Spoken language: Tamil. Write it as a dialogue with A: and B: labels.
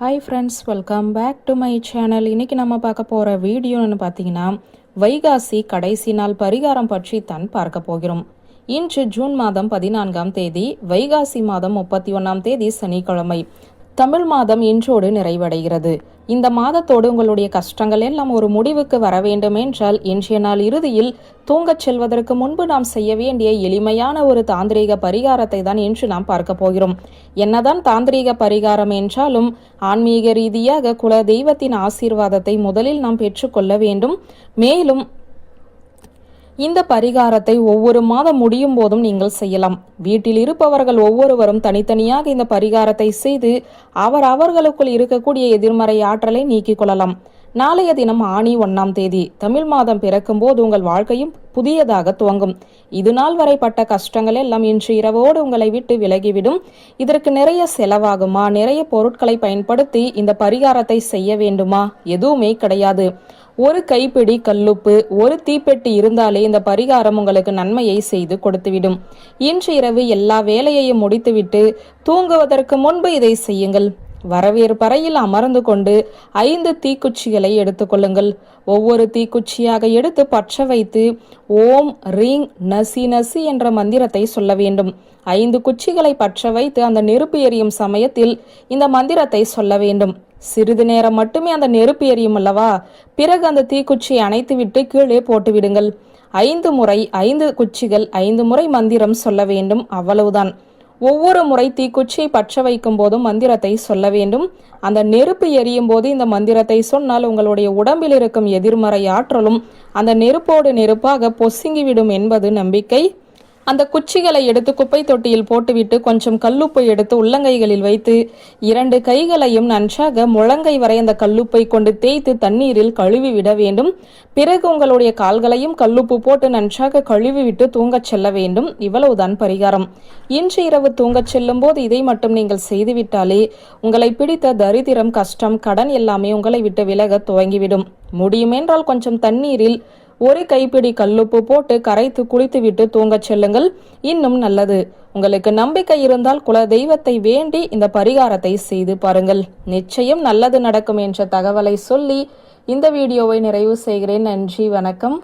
A: Hi friends welcome back to my channel இன்னைக்கு நம்ம பார்க்க போகிற வீடியோன்னு பார்த்தீங்கன்னா வைகாசி கடைசி நாள் பரிகாரம் பற்றி தான் பார்க்க போகிறோம். இன்று ஜூன் மாதம் பதினான்காம் தேதி வைகாசி மாதம் முப்பத்தி ஒன்றாம் தேதி சனிக்கிழமை. தமிழ் மாதம் இன்றோடு நிறைவடைகிறது. இந்த மாதத்தோடு உங்களுடைய கஷ்டங்கள் எல்லாம் ஒரு முடிவுக்கு வர வேண்டும் என்றால் இன்றைய நாள் இறுதியில் தூங்கச் செல்வதற்கு முன்பு நாம் செய்ய வேண்டிய எளிமையான ஒரு தாந்திரீக பரிகாரத்தை தான் இன்று நாம் பார்க்க போகிறோம். என்னதான் தாந்திரீக பரிகாரம் என்றாலும் ஆன்மீக ரீதியாக குல தெய்வத்தின் ஆசீர்வாதத்தை முதலில் நாம் பெற்றுக்கொள்ள வேண்டும். மேலும் இந்த பரிகாரத்தை ஒவ்வொரு மாதம் முடியும் போதும் நீங்கள் செய்யலாம். வீட்டில் இருப்பவர்கள் ஒவ்வொருவரும் தனித்தனியாக இந்த பரிகாரத்தை செய்து அவர் அவர்களுக்குள் இருக்கக்கூடிய எதிர்மறை ஆற்றலை நீக்கிக் கொள்ளலாம். நாளைய தினம் ஆணி ஒன்னாம் தேதி. தமிழ் மாதம் பிறக்கும் போது உங்கள் வாழ்க்கையும் புதியதாக துவங்கும். இது நாள் வரை பட்ட கஷ்டங்கள் எல்லாம் இன்று இரவோடு உங்களை விட்டு விலகிவிடும். இதற்கு நிறைய செலவாகுமா? நிறைய பொருட்களை பயன்படுத்தி இந்த பரிகாரத்தை செய்ய வேண்டுமா? எதுவுமே கிடையாது. ஒரு கைப்பிடி கல்லுப்பு ஒரு தீப்பெட்டி இருந்தாலே இந்த பரிகாரம் உங்களுக்கு நன்மையை செய்து கொடுத்துவிடும். இன்று இரவு எல்லா வேலையையும் முடித்துவிட்டு தூங்குவதற்கு முன்பு இதை செய்யுங்கள். வரவேற்பறையில் அமர்ந்து கொண்டு ஐந்து தீக்குச்சிகளை எடுத்துக்கொள்ளுங்கள் ஒவ்வொரு தீக்குச்சியாக எடுத்து பற்ற வைத்து ஓம் ரீங் நசி நசி என்ற மந்திரத்தை சொல்ல வேண்டும். ஐந்து குச்சிகளை பற்ற வைத்து அந்த நெருப்பு எரியும் சமயத்தில் இந்த மந்திரத்தை சொல்ல வேண்டும். சிறிது நேரம் மட்டுமே அந்த நெருப்பு எரியும் அல்லவா? பிறகு அந்த தீக்குச்சியை அணைத்துவிட்டு கீழே போட்டுவிடுங்கள். ஐந்து முறை ஐந்து குச்சிகள் ஐந்து முறை மந்திரம் சொல்ல வேண்டும். அவ்வளவுதான். ஒவ்வொரு முறை தீக்குச்சியை பற்ற வைக்கும் போதும் மந்திரத்தை சொல்ல வேண்டும். அந்த நெருப்பு எரியும் போது இந்த மந்திரத்தை சொன்னால் உங்களுடைய உடம்பில் இருக்கும் எதிர்மறை ஆற்றலும் அந்த நெருப்போடு நெருப்பாக பொசுங்கிவிடும் என்பது நம்பிக்கை. அந்த குச்சிகளை எடுத்து குப்பை தொட்டியில் போட்டுவிட்டு கொஞ்சம் கல்லுப்பை எடுத்து உள்ளங்கைகளில் வைத்து இரண்டு கைகளையும் நன்றாக முழங்கை வரை அந்த கல்லுப்பை கொண்டு தேய்த்து தண்ணீரில் கழுவி விட வேண்டும். பிறகு உங்களுடைய கால்களையும் கல்லுப்பு போட்டு நன்றாக கழுவி விட்டு தூங்கச் செல்ல வேண்டும். இவ்வளவுதான் பரிகாரம். இன்று இரவு தூங்கச் செல்லும் போது இதை மட்டும் நீங்கள் செய்துவிட்டாலே உங்களை பிடித்த தரித்திரம் கஷ்டம் கடன் எல்லாமே உங்களை விட்டு விலக துவங்கிவிடும். முடியுமென்றால் கொஞ்சம் தண்ணீரில் ஒரு கைப்பிடி கல்லுப்பு போட்டு கரைத்து குளித்துவிட்டு தூங்கச் செல்லுங்கள். இன்னும் நல்லது. உங்களுக்கு நம்பிக்கை இருந்தால் குல தெய்வத்தை வேண்டி இந்த பரிகாரத்தை செய்து பாருங்கள். நிச்சயம் நல்லது நடக்கும் என்ற தகவலை சொல்லி இந்த வீடியோவை நிறைவு செய்கிறேன். நன்றி வணக்கம்.